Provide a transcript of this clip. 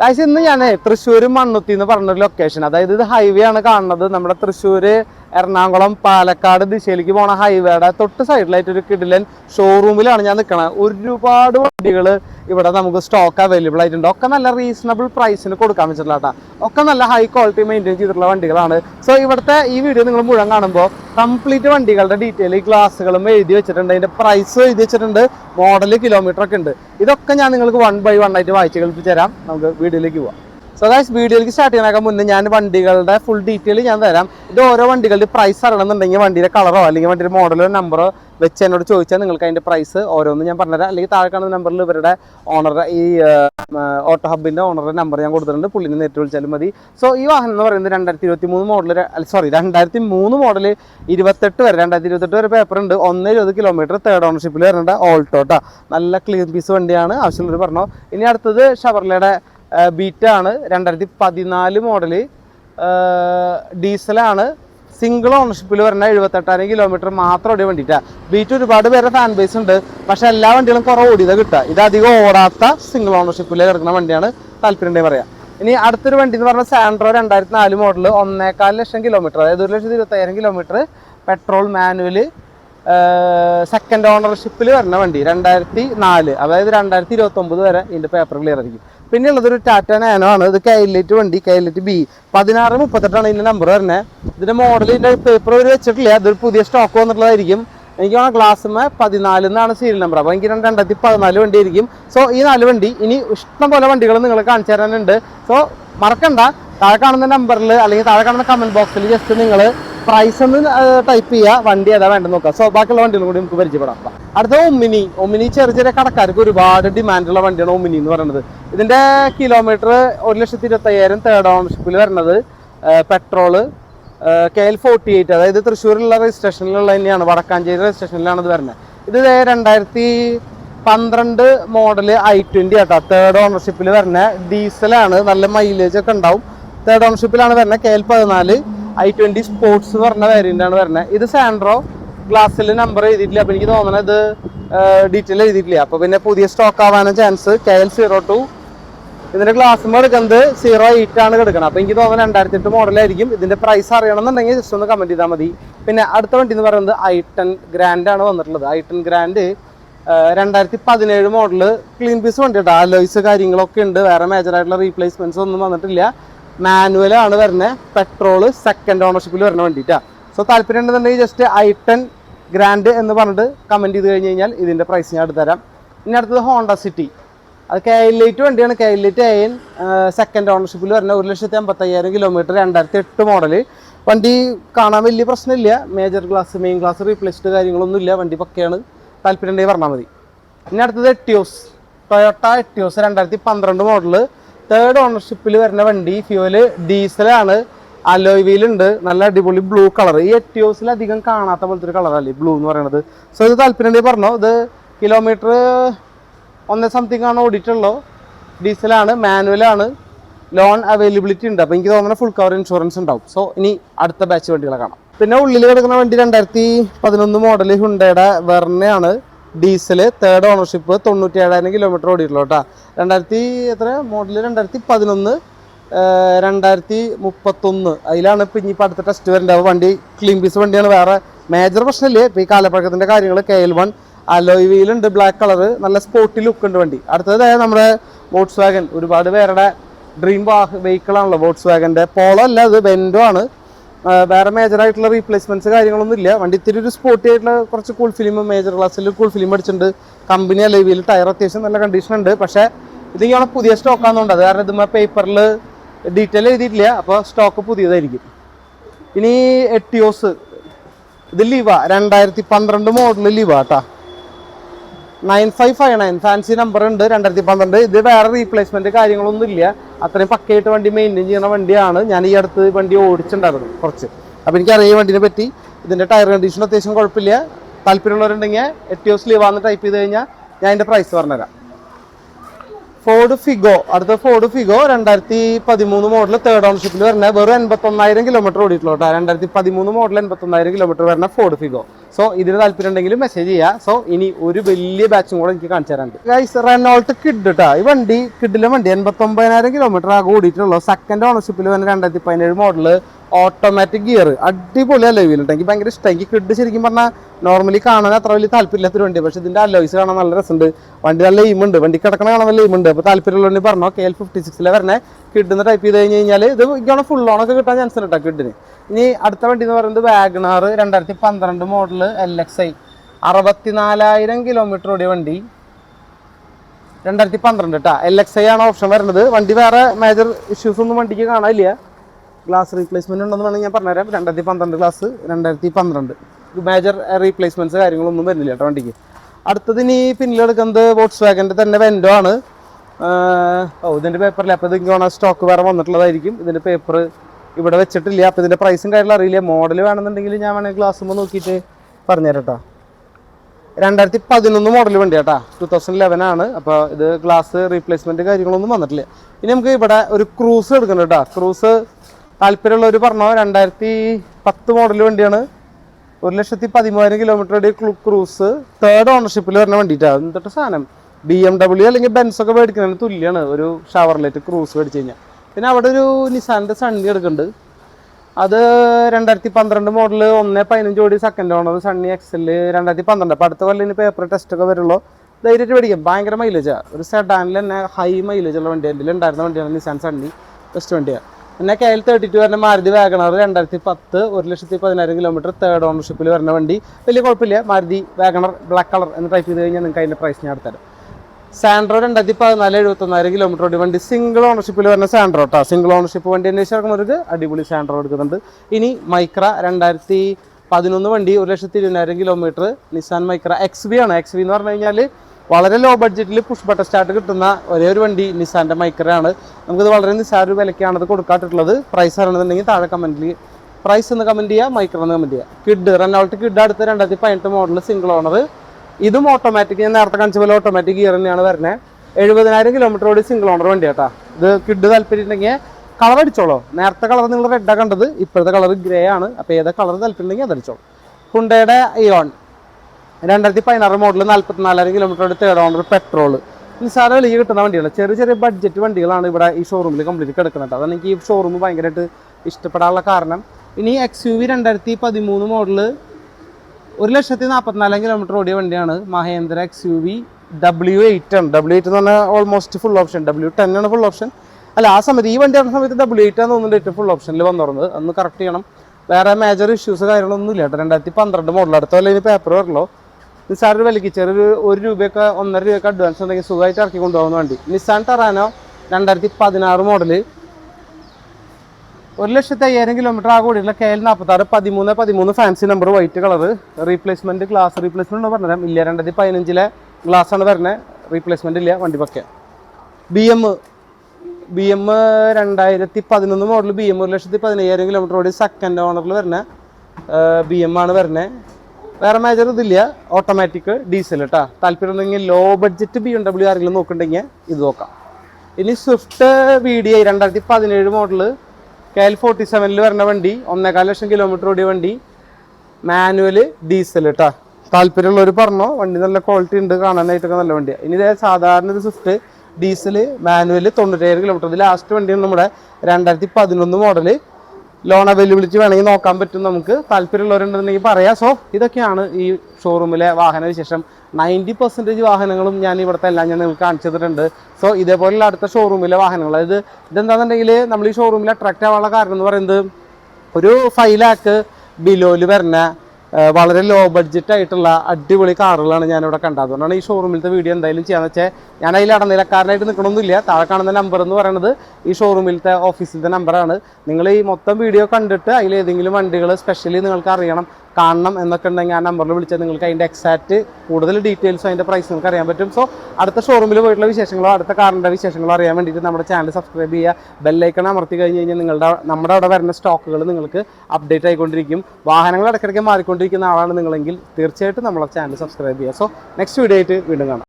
കാശ് ഇന്ന് ഞാൻ തൃശ്ശൂർ മണ്ണുത്തി എന്ന് പറഞ്ഞൊരു ലൊക്കേഷൻ അതായത് ഇത് ഹൈവേ ആണ് കാണുന്നത്. നമ്മുടെ തൃശ്ശൂർ എറണാകുളം പാലക്കാട് ദിശയിലേക്ക് പോണ ഹൈവേയുടെ തൊട്ട് സൈഡിലായിട്ട് ഒരു കിടിലൻ ഷോറൂമിലാണ് ഞാൻ നിൽക്കണത് ഒരുപാട് വണ്ടികൾ ഇവിടെ നമുക്ക് സ്റ്റോക്ക് അവൈലബിൾ ആയിട്ടുണ്ട്. ഒക്കെ നല്ല റീസണബിൾ പ്രൈസിന് കൊടുക്കാൻ കേട്ടോ ഒക്കെ നല്ല ഹൈ ക്വാളിറ്റി മെയിന്റെയിൻ ചെയ്തിട്ടുള്ള വണ്ടികളാണ്. സോ ഇവിടുത്തെ ഈ വീഡിയോ നിങ്ങൾ മുഴുവൻ കാണുമ്പോൾ കംപ്ലീറ്റ് വണ്ടികളുടെ ഡീറ്റെയിൽ ഗ്ലാസ്സുകളും എഴുതി വെച്ചിട്ടുണ്ട്. അതിന്റെ പ്രൈസ് എഴുതി വെച്ചിട്ടുണ്ട്. മോഡൽ കിലോമീറ്റർ ഒക്കെ ഉണ്ട്. ഇതൊക്കെ ഞാൻ നിങ്ങൾക്ക് വൺ ബൈ വൺ ആയിട്ട് വായിച്ച് കേൾപ്പിച്ച് തരാം. നമുക്ക് വീഡിയോയിലേക്ക് പോവാം. സോ ഗൈസ് വീഡിയോയിലേക്ക് സ്റ്റാർട്ട് ചെയ്യാനൊക്കെ മുന്നേ ഞാൻ വണ്ടികളുടെ ഫുൾ ഡീറ്റെയിൽ ഞാൻ തരാം. ഇത് ഓരോ വണ്ടികളുടെ പ്രൈസ് അറിയണമെന്നുണ്ടെങ്കിൽ വണ്ടിയുടെ കളറോ അല്ലെങ്കിൽ വണ്ടിയുടെ മോഡലോ നമ്പറോ വെച്ച് എന്നോട് ചോദിച്ചാൽ നിങ്ങൾക്ക് അതിന്റെ പ്രൈസ് ഓരോന്നും ഞാൻ പറഞ്ഞുതരാം. അല്ലെങ്കിൽ താഴെ കാണുന്ന നമ്പറിൽ ഇവരുടെ ഓണറുടെ ഈ ഓട്ടോ ഹബിന്റെ ഓണറുടെ നമ്പർ ഞാൻ കൊടുത്തിട്ടുണ്ട്. പുള്ളിനെ നേരിട്ട് വിളിച്ചാലും മതി. സോ ഈ വാഹനം എന്ന് പറയുന്നത് രണ്ടായിരത്തി ഇരുപത്തി മൂന്ന് മോഡൽ സോറി രണ്ടായിരത്തി മൂന്ന് മോഡൽ ഇരുപത്തെട്ട് വരെ രണ്ടായിരത്തി ഇരുപത്തെട്ട് വരെ പേപ്പർ ഉണ്ട്. ഒന്ന് ഇരുപത് കിലോമീറ്റർ തേർഡ് ഓണർഷിപ്പിൽ വരുന്നുണ്ട് ഓൾട്ടോട്ടാ നല്ല ക്ലീൻ പീസ് വണ്ടിയാണ്. ആവശ്യമുള്ളവർ പറഞ്ഞോ. ഇനി അടുത്തത് ഷവർലയുടെ ബീറ്റ് ആണ് രണ്ടായിരത്തി പതിനാല് മോഡൽ ഡീസലാണ്. സിംഗിൾ ഓണർഷിപ്പിൽ വരുന്ന എഴുപത്തെട്ടായിരം കിലോമീറ്റർ മാത്രം ഓടിയ വണ്ടിട്ടാ. ബീറ്റ് ഒരുപാട് പേരുടെ ഫാൻ ബേസ് ഉണ്ട്. പക്ഷെ എല്ലാ വണ്ടികളും കുറവ് ഓടിയതാണ് കിട്ടുക. ഇത് അധികം ഓടാത്ത സിംഗിൾ ഓണർഷിപ്പിൽ കിടക്കുന്ന വണ്ടിയാണ് താല്പര്യം പറയാം. ഇനി അടുത്തൊരു വണ്ടി എന്ന് പറഞ്ഞാൽ സാൻഡ്രോ രണ്ടായിരത്തി നാല് മോഡൽ ഒന്നേകാൽ ലക്ഷം കിലോമീറ്റർ അതായത് ഒരു ലക്ഷത്തി ഇരുപത്തയ്യായിരം കിലോമീറ്റർ പെട്രോൾ മാനുവൽ സെക്കൻഡ് ഓണർഷിപ്പിൽ വരുന്ന വണ്ടി. രണ്ടായിരത്തി നാല് അതായത് രണ്ടായിരത്തി ഇരുപത്തൊമ്പത് വരെ ഇതിന്റെ പേപ്പർ ക്ലിയർ ആയിരിക്കും. പിന്നെ ഉള്ളത് ഒരു ടാറ്റ നാനോ ആണ്. ഇത് കൈലറ്റ് വണ്ടി കൈലറ്റ് ബി പതിനാറ് മുപ്പത്തെട്ടാണ് ഇതിന്റെ നമ്പർ വരുന്നത് ഇതിന്റെ മോഡൽ പേപ്പർ ഒരു വെച്ചിട്ടില്ല? അതൊരു പുതിയ സ്റ്റോക്ക് വന്നിട്ടുള്ളതായിരിക്കും. എനിക്ക് ആ ഗ്ലാസ്മേ പതിനാല് എന്നാണ് സീരിയൽ നമ്പർ അപ്പോൾ എനിക്ക് രണ്ടായിരത്തി പതിനാല് വണ്ടി ആയിരിക്കും. സോ ഈ നാല് വണ്ടി ഇനി ഇഷ്ടം പോലെ വണ്ടികൾ നിങ്ങൾ കാണിച്ചു തരാനുണ്ട്. സോ മറക്കണ്ട. താഴെ കാണുന്ന നമ്പറിൽ അല്ലെങ്കിൽ താഴെ കാണുന്ന കമന്റ് ബോക്സിൽ ജസ്റ്റ് നിങ്ങൾ പ്രൈസ് ഒന്ന് ടൈപ്പ് ചെയ്യുക വണ്ടി ഏതാ വേണ്ടെന്ന് നോക്കുക സോ ബാക്കിയുള്ള വണ്ടികളും കൂടി നമുക്ക് പരിചയപ്പെടാം. അടുത്ത ഒമിനി ഒമിനി ചെറിയ ചെറിയ കടക്കാർക്ക് ഒരുപാട് ഡിമാൻഡുള്ള വണ്ടിയാണ് ഒമിനി എന്ന് പറയുന്നത്. ഇതിന്റെ കിലോമീറ്റർ ഒരു ലക്ഷത്തി ഇരുപത്തി അയ്യായിരം തേർഡ് ഓണർഷിപ്പിൽ വരുന്നത് petrol K L forty eight അതായത് തൃശ്ശൂരിലുള്ള രജിസ്ട്രേഷനിലുള്ള തന്നെയാണ്. വടക്കാഞ്ചേരി രജിസ്ട്രേഷനിലാണ് ഇത് വരുന്നത്. ഇത് രണ്ടായിരത്തി പന്ത്രണ്ട് model I twenty auto. Third ഓണർഷിപ്പിൽ വരുന്ന ഡീസലാണ് നല്ല മൈലേജ് ഒക്കെ ഉണ്ടാവും. തേർഡ് ഓണർഷിപ്പിലാണ് വരുന്നത് കെ എൽ പതിനാല്. ഐ ട്വന്റി സ്പോർട്സ് എന്ന് പറഞ്ഞ വേരിയന്റ് ആണ് വരുന്നത്. ഇത് സാൻഡ്രോ ഗ്ലാസ്സിൽ നമ്പർ എഴുതിയിട്ടില്ല. അപ്പൊ എനിക്ക് തോന്നണത് ഇത് ഡീറ്റെയിൽ എഴുതിയിട്ടില്ല. അപ്പൊ പിന്നെ പുതിയ സ്റ്റോക്ക് ആവാനും chance K L zero two ഇതിന്റെ ഗ്ലാസ് എടുക്കുന്നത് സീറോ എയ്റ്റ് ആണ് കിടക്കണം അപ്പൊ എനിക്ക് തോന്നുന്നത് രണ്ടായിരത്തി എട്ട് മോഡലായിരിക്കും ഇതിന്റെ പ്രൈസ് അറിയണമെന്നുണ്ടെങ്കിൽ ജസ്റ്റ് ഒന്ന് കമന്റ് ചെയ്താൽ മതി. പിന്നെ അടുത്ത വണ്ടി എന്ന് പറയുന്നത് ഐ ടെൻ ആണ് വന്നിട്ടുള്ളത്. ഐ ടെൻ ഗ്രാൻഡ് രണ്ടായിരത്തി പതിനേഴ് മോഡൽ ക്ലീൻ പീസ് വണ്ടി കേട്ടോ. അലോയ്സ് കാര്യങ്ങളൊക്കെ ഉണ്ട്. വേറെ മേജർ ആയിട്ടുള്ള റീപ്ലേസ്മെന്റ്സ് ഒന്നും വന്നിട്ടില്ല. മാനുവൽ ആണ് വരുന്നത്. പെട്രോൾ സെക്കൻഡ് ഓണർഷിപ്പിൽ വരുന്ന വണ്ടിട്ടാ സോ താല്പര്യം ഉണ്ടെന്നുണ്ടെങ്കിൽ ജസ്റ്റ് ഐ ടെൻ ഗ്രാൻഡ് എന്ന് പറഞ്ഞിട്ട് കമന്റ് ചെയ്ത് കഴിഞ്ഞ് കഴിഞ്ഞാൽ ഇതിന്റെ പ്രൈസ് ഞാൻ എടുത്തുതരാം. ഇനി അടുത്തത് ഹോണ്ട സിറ്റി അത് കെ എൽ എയ്റ്റ് വണ്ടിയാണ് K L eight N second ഓണർഷിപ്പിൽ വരുന്ന ഒരു ലക്ഷത്തി അമ്പത്തയ്യായിരം കിലോമീറ്റർ രണ്ടായിരത്തി എട്ട് മോഡൽ വണ്ടി കാണാൻ വലിയ പ്രശ്നമില്ല. Major glass main glass replaced കാര്യങ്ങളൊന്നും ഇല്ല. വണ്ടി പക്കയാണ്. താല്പര്യം ഉണ്ടെങ്കിൽ പറഞ്ഞാൽ മതി. ഇനി അടുത്തത് എട്ടിയോസ് ടൊയോട്ട എട്ടിയോസ് രണ്ടായിരത്തി പന്ത്രണ്ട് മോഡൽ തേർഡ് ഓണർഷിപ്പിൽ വരുന്ന വണ്ടി ഫ്യൂവൽ ഡീസലാണ് അലോയ് ഉണ്ട്. നല്ല അടിപൊളി ബ്ലൂ കളർ ഈ എറ്റിയോസിൽ അധികം കാണാത്ത പോലത്തെ ഒരു കളറല്ലേ ബ്ലൂ എന്ന് പറയുന്നത് സോ ഇത് താല്പര്യം പറഞ്ഞോ. ഇത് കിലോമീറ്റർ ഒന്നേ സംതിങ് ആണ് ഓടിയിട്ടുള്ളൂ. ഡീസലാണ് മാനുവലാണ് ലോൺ അവൈലബിലിറ്റി ഉണ്ട്. അപ്പോൾ എനിക്ക് തോന്നുന്ന ഫുൾ കവർ ഇൻഷുറൻസ് ഉണ്ടാവും. സോ ഇനി അടുത്ത ബാച്ച് വണ്ടികളെ കാണാം. പിന്നെ ഉള്ളിൽ കിടക്കുന്ന വണ്ടി രണ്ടായിരത്തി പതിനൊന്ന് മോഡൽ ഹുണ്ടയുടെ വെർണയാണ് ഡീസൽ തേർഡ് ഓണർഷിപ്പ് തൊണ്ണൂറ്റി ഏഴായിരം കിലോമീറ്റർ ഓടിയിട്ടുള്ളൂ കേട്ടോ. രണ്ടായിരത്തി എത്ര? മോഡൽ രണ്ടായിരത്തി പതിനൊന്ന് രണ്ടായിരത്തി മുപ്പത്തൊന്ന് അതിലാണ് ഇപ്പം ഇനിയിപ്പോൾ അടുത്ത ടെസ്റ്റ് വരേണ്ടത്. വണ്ടി ക്ലീൻ പീസ് വണ്ടിയാണ്. വേറെ മേജർ പ്രശ്നമില്ലേ. ഇപ്പോൾ ഈ കാലപ്പഴക്കത്തിന്റെ കാര്യങ്ങൾ കെ എൽ വൺ അലോയ് വീലുണ്ട് ബ്ലാക്ക് കളർ നല്ല സ്പോർട്ടി ലുക്ക് വണ്ടി. അടുത്തത് നമ്മുടെ വോട്ട്സ് വാഗൻ ഒരുപാട് പേരുടെ ഡ്രീം വെഹിക്കിൾ ആണല്ലോ വോട്ട്സ് വാഗന്റെ പോളോ അല്ല അത് ബെൻഡോ ആണ്. വേറെ മേജർ ആയിട്ടുള്ള കാര്യങ്ങളൊന്നും ഇല്ല. വണ്ടി ഇത്തിരി ഒരു സ്പോർട്ടി ആയിട്ടുള്ള കുറച്ച് കൂൾ ഫിലിം മേജർ ക്ലാസ്സിൽ കൂൾ ഫിലിം അടിച്ചിട്ടുണ്ട്. കമ്പനി അലവിയിൽ ടയർ അത്യാവശ്യം നല്ല കണ്ടീഷൻ ഉണ്ട്. പക്ഷേ ഇതിങ്ങനെ പുതിയ സ്റ്റോക്കാണെന്നുണ്ട് അത് കാരണം ഇതുമ്മ പേപ്പറിൽ ഡീറ്റെയിൽ എഴുതിയിട്ടില്ല. അപ്പോൾ സ്റ്റോക്ക് പുതിയതായിരിക്കും. ഇനി എട്ടിയോസ് ഇത് ലിവ രണ്ടായിരത്തി പന്ത്രണ്ട് മോഡൽ ലിവ കേട്ടാ nine five five nine fancy number ഉണ്ട്. രണ്ടായിരത്തി പന്ത്രണ്ട് ഇത് വേറെ റീപ്ലേസ്മെന്റ് കാര്യങ്ങളൊന്നും ഇല്ല. അത്രയും പക്കയായിട്ട് വണ്ടി മെയിന്റെയിൻ ചെയ്യുന്ന വണ്ടിയാണ്. ഞാൻ ഈ അടുത്ത് വണ്ടി ഓടിച്ചിട്ടുണ്ടായിരുന്നു കുറച്ച്. അപ്പോൾ എനിക്ക് അറിയാം വണ്ടിനെ പറ്റി. ഇതിന്റെ ടയർ കണ്ടീഷൻ അത്യാവശ്യം കുഴപ്പമില്ല. താല്പര്യമുള്ളവരുണ്ടെങ്കിൽ എട്ടിയോസ് ലിവാന്ന് ടൈപ്പ് ചെയ്ത് കഴിഞ്ഞാൽ ഞാൻ അതിന്റെ പ്രൈസ് പറഞ്ഞുതരാം. ഫോർഡ് ഫിഗോ അടുത്ത ഫോർഡ് ഫിഗോ രണ്ടായിരത്തി പതിമൂന്ന് മോഡൽ തേർഡ് ഓണർഷിപ്പിൽ വരുന്ന വെറും എൺപത്തൊന്നായിരം കിലോമീറ്റർ ഓടിയിട്ടുള്ളൂ കേട്ടോ. രണ്ടായിരത്തി പതിമൂന്ന് മോഡൽ എൺപത്തൊന്നായിരം കിലോമീറ്റർ വരുന്ന ഫോർഡ് ഫിഗോ സോ ഇതിന് താല്പര്യം ഉണ്ടെങ്കിൽ മെസ്സേജ് ചെയ്യുക സോ ഇനി ഒരു വലിയ ബാച്ചും കൂടെ എനിക്ക് കാണിച്ചു തരാനുണ്ട്. ഗൈസ് റെനോൾട്ട് കിഡ് കേട്ടോ ഈ വണ്ടി കിഡിലെ വണ്ടി എൺപത്തൊമ്പതിനായിരം കിലോമീറ്റർ ആകെ ഓടിയിട്ടുള്ളൂ. സെക്കൻഡ് ഓണർഷിപ്പിൽ വരുന്ന രണ്ടായിരത്തി പതിനേഴ് മോഡൽ ഓട്ടോമാറ്റിക് ഗിയർ അടിപൊളി അലോയിൽ ഉണ്ട് എനിക്ക് ഭയങ്കര ഇഷ്ടം. എനിക്ക് കിഡ് ശരിക്കും പറഞ്ഞാൽ നോർമലി കാണാൻ അത്ര വലിയ താല്പര്യമില്ലാത്തൊരു വണ്ടി പക്ഷേ ഇതിന്റെ അലോയ്സ് കാണാൻ നല്ല രസമുണ്ട് വണ്ടി നല്ല എയിമുണ്ട് വണ്ടി കിടക്കണ കാണാൻ നല്ല എയിമുണ്ട് അപ്പോൾ താല്പര്യമുള്ള വണ്ടി പറഞ്ഞു കെ എൽ ഫിഫ്റ്റി സിക്സിലെ വരണേ. കിഡിന്ന് ടൈപ്പ് ചെയ്ത് കഴിഞ്ഞ് കഴിഞ്ഞാൽ ഇത് ഇങ്ങനെ ഫുൾ ഓണൊക്കെ കിട്ടാൻ ചാൻസ് ഉണ്ട് കേട്ടോ കിഡിന്. ഇനി അടുത്ത വണ്ടി എന്ന് പറയുന്നത് വാഗണാർ രണ്ടായിരത്തി പന്ത്രണ്ട് മോഡൽ എൽ എക്സ് ഐ അറുപത്തിനാലായിരം കിലോമീറ്റർ ഓടിയ വണ്ടി. രണ്ടായിരത്തി പന്ത്രണ്ട് കേട്ടോ എൽ എക്സ് ഐ ആണ് ഓപ്ഷൻ വരുന്നത്. വണ്ടി വേറെ മേജർ ഇഷ്യൂസ് ഒന്നും വണ്ടിക്ക് കാണാനില്ല. ഗ്ലാസ് റീപ്ലേസ്മെന്റ് ഉണ്ടെന്ന് വേണമെങ്കിൽ ഞാൻ പറഞ്ഞുതരാം. രണ്ടായിരത്തി പന്ത്രണ്ട് ഗ്ലാസ് രണ്ടായിരത്തി പന്ത്രണ്ട്. മേജർ റീപ്ലേസ്മെന്റ്സ് കാര്യങ്ങളൊന്നും വരുന്നില്ല കേട്ടോ വണ്ടിക്ക്. അടുത്തത് ഇനി പിന്നിലെടുക്കുന്നത് വോട്ട്സ് വാഗന്റെ തന്നെ വെൻഡോ ആണ്. ഓ ഇതിന്റെ പേപ്പറിൽ അപ്പോൾ ഇതിങ്ങനെ വേണം സ്റ്റോക്ക് വേറെ വന്നിട്ടുള്ളതായിരിക്കും. ഇതിന്റെ പേപ്പർ ഇവിടെ വെച്ചിട്ടില്ല. അപ്പോൾ ഇതിന്റെ പ്രൈസും കാര്യങ്ങളും അറിയില്ല. മോഡൽ വേണമെന്നുണ്ടെങ്കിൽ ഞാൻ വേണമെങ്കിൽ ഗ്ലാസ് നോക്കിയിട്ട് പറഞ്ഞുതരാം കേട്ടോ. രണ്ടായിരത്തി പതിനൊന്ന് മോഡൽ വണ്ടി കേട്ടാ. ടു തൗസൻഡ് ലെവൻ ആണ്. അപ്പോൾ ഇത് ഗ്ലാസ് റീപ്ലേസ്മെന്റ് കാര്യങ്ങളൊന്നും വന്നിട്ടില്ല. ഇനി നമുക്ക് ഇവിടെ ഒരു ക്രൂസ് എടുക്കണം കേട്ടോ. ക്രൂസ് താല്പര്യമുള്ളവർ പറഞ്ഞോ? രണ്ടായിരത്തി പത്ത് മോഡൽ വണ്ടിയാണ്. ഒരു ലക്ഷത്തി പതിമൂവായിരം കിലോമീറ്റർ ക്രൂസ് തേർഡ് ഓണർഷിപ്പിൽ വരുന്ന വണ്ടിയിട്ടാണ് എന്നിട്ട് സാധനം? ബി എം ഡബ്ല്യു അല്ലെങ്കിൽ ബെൻസ് ഒക്കെ മേടിക്കുന്നതിന് തുല്യമാണ് ഒരു ഷവർലേറ്റ് ക്രൂസ് മേടിച്ച് കഴിഞ്ഞാൽ പിന്നെ അവിടെ ഒരു നിസാന്റെ സണ്ണി എടുക്കുന്നുണ്ട്. അത് രണ്ടായിരത്തി പന്ത്രണ്ട് മോഡൽ ഒന്ന് പതിനഞ്ച് കോടി സെക്കൻഡ് ഓണർ സണ്ണി എക്സൽ രണ്ടായിരത്തി പന്ത്രണ്ട്. അപ്പോൾ അടുത്ത കൊല്ലം ഇനി പേപ്പർ ടെസ്റ്റ് ഒക്കെ വരുള്ളൂ. ധൈര്യമായിട്ട് മേടിക്കാം. ഭയങ്കര മൈലേജാണ് ഒരു സെഡാനിൽ തന്നെ ഹൈ മൈലേജുള്ള വണ്ടി. എന്റെ ഉണ്ടായിരുന്ന വണ്ടിയാണ് നിസാൻ സണ്ണി ബെസ്റ്റ് വണ്ടിയാണ് പിന്നെ കെ എൽ തേർട്ടി ടു വരുന്ന മാരുതി വാഗണർ രണ്ടായിരത്തി പത്ത് ഒരു ലക്ഷത്തി പതിനായിരം കിലോമീറ്റർ തേർഡ് ഓണർഷിപ്പിൽ വരുന്ന വണ്ടി. വലിയ കുഴപ്പമില്ല. Maruti Wagon R black colour എന്ന് ടൈപ്പ് ചെയ്ത് കഴിഞ്ഞാൽ നിങ്ങൾക്ക് അതിന്റെ പ്രൈസ് ഞാൻ എടുത്തരാം സാൻഡ്രോ രണ്ടായിരത്തി പതിനാല് എഴുപത്തൊന്നായിരം കിലോമീറ്റർ ഓടി വണ്ടി സിംഗിൾ ഓണർഷിപ്പിൽ വരുന്ന സാൻഡ്രോ കേട്ടോ സിംഗിൾ ഓണർഷിപ്പ് വണ്ടി അന്വേഷിച്ചിറങ്ങുന്നവർക്ക് അടിപൊളി സാൻഡ്രോ എടുക്കുന്നുണ്ട്. ഇനി മൈക്ര രണ്ടായിരത്തി പതിനൊന്ന് വണ്ടി ഒരു ലക്ഷത്തി ഇരുപതിനായിരം kilometre Nissan Micra X B ആണ്. എക്സ് ബി എന്ന് പറഞ്ഞു കഴിഞ്ഞാൽ വളരെ ലോ ബഡ്ജറ്റിൽ പുഷ് ബട്ടർ സ്റ്റാർട്ട് കിട്ടുന്ന ഒരേ ഒരു വണ്ടി നിസാന്റെ മൈക്ര ആണ്. നമുക്കിത് വളരെ നിസാര അത് കൊടുക്കാട്ടിട്ടുള്ളത്. പ്രൈസ് അറിയണമെന്നുണ്ടെങ്കിൽ താഴെ കമന്റിൽ പ്രൈസ് എന്ന് കമന്റ് ചെയ്യുക മൈക്രോ എന്ന് കമന്റ് ചെയ്യുക കിഡ് റെനോൾട്ട് കിഡ് അടുത്ത് രണ്ടായിരത്തി പതിനെട്ട് മോഡൽ സിംഗിൾ ഓണർ ഇതും ഓട്ടോമാറ്റിക് ഞാൻ നേരത്തെ കാണിച്ച പോലെ ഓട്ടോമാറ്റിക് ഗിയർ തന്നെയാണ് വരുന്നത് എഴുപതിനായിരം കിലോമീറ്റർ ഓടി സിംഗിൾ ഓണർ വണ്ടി കേട്ടാ. ഇത് കിഡ് താല്പര്യം ഉണ്ടെങ്കിൽ കളർ അടിച്ചോളൂ. നേരത്തെ കളർ നിങ്ങൾ റെഡാണ് കണ്ടത് ഇപ്പോഴത്തെ കളർ ഗ്രേ ആണ്. അപ്പോൾ ഏതാ കളർ താല്പര്യം ഉണ്ടെങ്കിൽ അതടിച്ചോളൂ ഹുണ്ടയുടെ ഇയോൺ രണ്ടായിരത്തി പതിനാറ് മോഡൽ നാല്പത്തിനാലായിരം കിലോമീറ്റർ തേർഡ് ഓണർ പെട്രോൾ നിസ്സാര വിലയ്ക്ക് കിട്ടുന്ന വണ്ടികളാണ് ചെറിയ ചെറിയ ബഡ്ജറ്റ് വണ്ടികളാണ് ഇവിടെ ഈ ഷോറൂമിൽ കംപ്ലീറ്റ് കിടക്കുന്നത്. അതാണ് എനിക്ക് ഈ ഷോറൂം ഭയങ്കരമായിട്ട് ഇഷ്ടപ്പെടാനുള്ള കാരണം. ഇനി എക്സ് യു വി രണ്ടായിരത്തി പതിമൂന്ന് മോഡൽ ഒരു ലക്ഷത്തി നാൽപ്പത്തിനാലായിരം കിലോമീറ്റർ ഓടിയ വണ്ടിയാണ് Mahindra X U V W eight ആണ്. ഡബ്ല്യു എയ്റ്റ് എന്ന് പറഞ്ഞാൽ almost full option W ten ആണ് ഫുൾ ഓപ്ഷൻ അല്ല ആ സമയത്ത് ഈ വണ്ടി ഇറങ്ങുന്ന സമയത്ത് ഡബ്ല്യു എയ്റ്റ് ആണ് തോന്നുന്നുണ്ട് ഫുൾ ഓപ്ഷനിൽ വന്നു തുറന്നത് അന്ന് കറക്റ്റ് ചെയ്യണം. വേറെ മേജർ ഇഷ്യൂസ് കാര്യങ്ങളൊന്നും ഇല്ല കേട്ടോ. രണ്ടായിരത്തി പന്ത്രണ്ട് മോഡൽ അടുത്ത കൊല്ലം ഇനി പേപ്പർ വരല്ലോ. നിസ്സാര വിലക്ക് ചെറിയൊരു ഒരു രൂപയൊക്കെ ഒന്നര രൂപയൊക്കെ അഡ്വാൻസ് ഉണ്ടെങ്കിൽ സുഖമായിട്ട് ഇറക്കി കൊണ്ടുപോകുന്ന വണ്ടി. നിസാൻ ടറാനോ രണ്ടായിരത്തി പതിനാറ് മോഡൽ ഒരു ലക്ഷത്തി അയ്യായിരം കിലോമീറ്റർ ആ കൂടിയുള്ള കെ എൽ നാൽപ്പത്തി ആറ് പതിമൂന്ന് പതിമൂന്ന് fancy number white colour replacement glass replacement ഉണ്ടോ പറഞ്ഞുതരാം. ഇല്ല രണ്ടായിരത്തി പതിനഞ്ചിലെ ഗ്ലാസ് ആണ് വരുന്നത് റീപ്ലേസ്മെന്റ് ഇല്ല വണ്ടി പക്കെ. ബി എം ബി എം രണ്ടായിരത്തി പതിനൊന്ന് മോഡൽ ബി എം ഒരു ലക്ഷത്തി പതിനയ്യായിരം കിലോമീറ്റർ ഓടി സെക്കൻഡ് ഓണറിൽ വരുന്ന ബി എം ആണ് വരുന്നത് വേറെ മേജർ ഇതില്ല. ഓട്ടോമാറ്റിക് ഡീസൽ കേട്ടോ താല്പര്യം ഉണ്ടെങ്കിൽ low budget B M W ആരെങ്കിലും നോക്കുന്നുണ്ടെങ്കിൽ ഇത് നോക്കാം. ഇനി സ്വിഫ്റ്റ് വി ഡി ഐ രണ്ടായിരത്തി പതിനേഴ് മോഡൽ കെ എൽ ഫോർട്ടി സെവനിൽ വരുന്ന വണ്ടി ഒന്നേകാൽ ലക്ഷം കിലോമീറ്റർ ഓടിയ വണ്ടി മാനുവൽ ഡീസൽ കേട്ടോ താല്പര്യമുള്ളവർ പറഞ്ഞോ വണ്ടി നല്ല ക്വാളിറ്റി ഉണ്ട് കാണാനായിട്ടൊക്കെ നല്ല വണ്ടിയാണ് ഇനി ഇതേ സാധാരണ ഒരു സ്വിഫ്റ്റ് ഡീസൽ മാനുവൽ തൊണ്ണൂറ്റേഴ് കിലോമീറ്റർ ഇത് ലാസ്റ്റ് വണ്ടിയാണ് നമ്മുടെ രണ്ടായിരത്തി പതിനൊന്ന് മോഡൽ ലോൺ അവൈലബിലിറ്റി വേണമെങ്കിൽ നോക്കാൻ പറ്റും നമുക്ക്. താല്പര്യമുള്ളവരുണ്ടെന്നുണ്ടെങ്കിൽ പറയാം. സോ ഇതൊക്കെയാണ് ഈ ഷോറൂമിലെ വാഹന വിശേഷം നയന്റി പെർസെന്റേജ് വാഹനങ്ങളും ഞാൻ ഇവിടുത്തെ എല്ലാം ഞാൻ നിങ്ങൾക്ക് കാണിച്ചു സോ ഇതേപോലെയുള്ള അടുത്ത ഷോറൂമിലെ വാഹനങ്ങൾ. അതായത് ഇതെന്താണെന്നുണ്ടെങ്കിൽ നമ്മൾ ഈ ഷോറൂമിൽ അട്രാക്റ്റ് ആവാനുള്ള കാരണം എന്ന് പറയുന്നത് ഒരു ഫൈവ് ലാക്ക് ബിലോയിൽ വരുന്ന വളരെ ലോ ബഡ്ജറ്റ് ആയിട്ടുള്ള അടിപൊളി കാറുകളാണ് ഞാനിവിടെ കണ്ടത്. അതുകൊണ്ടാണ് ഈ ഷോറൂമിലത്തെ വീഡിയോ എന്തായാലും ചെയ്യാന്ന് വെച്ചാൽ ഞാൻ അതിൽ അടനിലക്കാരനായിട്ട് നിൽക്കണമെന്നില്ല താഴെ കാണുന്ന നമ്പർ എന്ന് പറയുന്നത് ഈ ഷോറൂമിലത്തെ ഓഫീസിലത്തെ നമ്പറാണ് നിങ്ങൾ ഈ മൊത്തം വീഡിയോ കണ്ടിട്ട് അതിൽ ഏതെങ്കിലും വണ്ടികൾ സ്പെഷ്യലി നിങ്ങൾക്ക് അറിയണം. കാണണം എന്നൊക്കെ ഉണ്ടെങ്കിൽ ആ നമ്പറിൽ വിളിച്ചാൽ നിങ്ങൾക്ക് അതിന്റെ എക്സാക്റ്റ് കൂടുതൽ ഡീറ്റെയിൽസും അതിന്റെ പ്രൈസ് നിങ്ങൾക്ക് അറിയാൻ പറ്റും. സോ അടുത്ത ഷോറൂമിൽ പോയിട്ടുള്ള വിശേഷങ്ങളോ അടുത്ത കാറിന്റെ വിശേഷങ്ങളോ അറിയാൻ വേണ്ടിയിട്ട് നമ്മുടെ ചാനൽ സബ്സ്ക്രൈബ് ചെയ്യുക. ബെല്ലൈക്കൺ അമർത്തി കഴിഞ്ഞ് കഴിഞ്ഞാൽ നിങ്ങളുടെ നമ്മുടെ അവിടെ വരുന്ന സ്റ്റോക്കുകൾ നിങ്ങൾക്ക് അപ്ഡേറ്റ് ആയിക്കൊണ്ടിരിക്കും. വാഹനങ്ങൾ ഇടയ്ക്കിടയ്ക്ക് മാറിക്കൊണ്ടിരിക്കുന്ന ആളാണ് നിങ്ങളെങ്കിൽ തീർച്ചയായിട്ടും നമ്മളെ ചാനൽ സബ്സ്ക്രൈബ് ചെയ്യുക. സോ നെക്സ്റ്റ് വീഡിയോ ആയിട്ട് വീണ്ടും കാണാം.